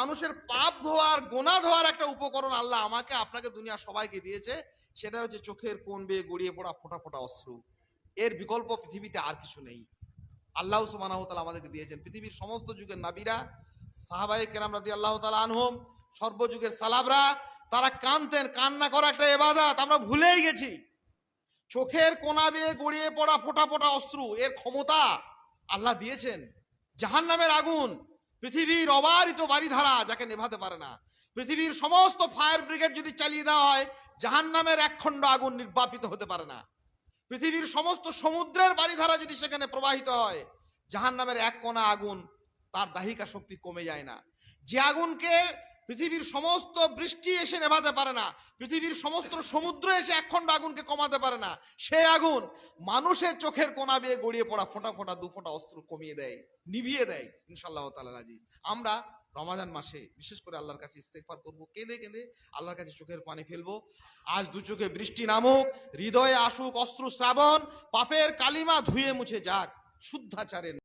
মানুষের পাপ ধোয়ার, গোনা ধোয়ার একটা উপকরণ আল্লাহ আমাকে, আপনাকে দুনিয়া সবাইকে দিয়েছে। সেটা হচ্ছে চোখের কোন বেয়ে গড়িয়ে পড়া ফোটা ফোটা অশ্রু। এর বিকল্প পৃথিবীতে আর কিছু নেই। আল্লাহ সুবহানাহু আমাদেরকে দিয়েছেন। পৃথিবীর সমস্ত যুগের নাবিরা, সাহাবায়ে কেরাম রাদিয়াল্লাহু তাআলা আনহুম সর্বযুগের সালাবরা, তারা কানতেন কান্না করা একটা এবাদত, আমরা ভুলেই গেছি। চোখের কোনা বেয়ে গড়িয়ে পড়া ফোটা ফোটা অশ্রু, এর ক্ষমতা আল্লাহ দিয়েছেন। জাহান্নামের আগুন পৃথিবীর অবারিত বাড়িধারা যাকে নেভাতে পারে না। পৃথিবীর সমস্ত ফায়ার ব্রিগেড যদি চালিয়ে দেওয়া হয় জাহান জাহান্নামের একখণ্ড আগুন নির্বাপিত হতে পারে না। পৃথিবীর সমস্ত সমুদ্রের বাড়িধারা যদি সেখানে প্রবাহিত হয় জাহান নামের এক কোনা আগুন তার দাহিকা শক্তি কমে যায় না। যে আগুনকে পৃথিবীর সমস্ত বৃষ্টি এসে নেভাতে পারে না। পৃথিবীর সমস্ত সমুদ্র এসে একখণ্ড আগুনকে কমাতে পারে না। সে আগুন মানুষের চোখের কোনা বেয়ে গড়িয়ে পড়া ফোঁটা ফোঁটা, দু ফোঁটা অস্ত্র কমিয়ে দেয়, নিভিয়ে দেয় ইনশাল্লাহ তাআলা আজিজ আমরা রমাজান মাসে বিশেষ করে আল্লাহর কাছে ইস্তেগফার করব, কেঁদে কেঁদে আল্লাহর কাছে চোখের পানি ফেলব। আজ দু চোখে বৃষ্টি নামুক, হৃদয়ে আসুক অস্ত্র শ্রাবণ, পাপের কালিমা ধুয়ে মুছে যাক শুদ্ধাচারের